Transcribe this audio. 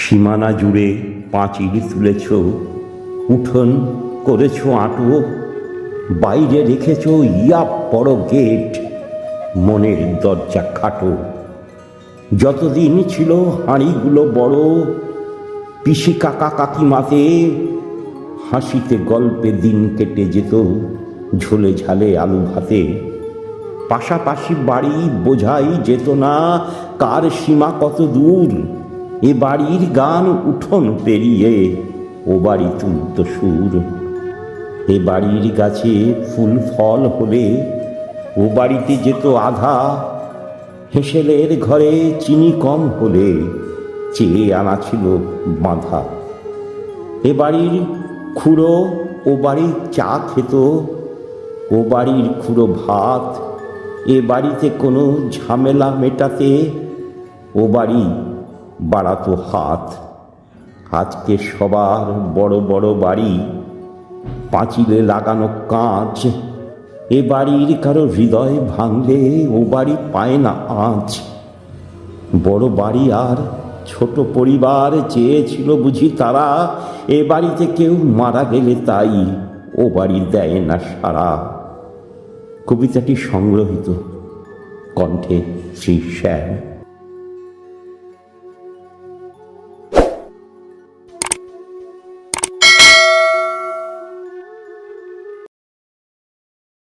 সীমানা জুড়ে পাঁচিল তুলেছ, উঠোন করেছ আটো বাইরে রেখেছ ইয়া বড় গেট, মনের দরজা খাটো। যতদিন ছিল হাঁড়িগুলো বড়, পিসি কাকা কাকিমাতে হাসিতে গল্পে দিন কেটে যেত, ঝোলে ঝালে আলু ভাতে। পাশাপাশি বাড়ি বোঝাই যেত না কার সীমা কত দূর এ বাড়ির গান উঠোন পেরিয়ে ও বাড়ি তুলত সুর। এ বাড়ির গাছে ফুল ফল হলে ও বাড়িতে যেত আধা। হেসেলের ঘরে চিনি কম হলে চেয়ে আনা ছিল বাঁধা। এ বাড়ির খুঁড়ো ও বাড়ির চা খেত। ও বাড়ির খুঁড়ো ভাত। এ বাড়িতে কোনো ঝামেলা মেটাতে ও বাড়ি বাড়াতো হাত। আজকে সবার বড় বড় বাড়ি, পাঁচিলে লাগানো কাঁচ। এ বাড়ির কারও হৃদয় ভাঙলে ও বাড়ি পায় না আঁচ। বড় বাড়ি আর ছোট পরিবার চেয়েছিল বুঝি তারা, এ বাড়িতে কেউ মারা গেলে তাই ও বাড়ি দেয় না সারা কবিতাটি সংগ্রহীত, কণ্ঠে শ্রী শ্যাম।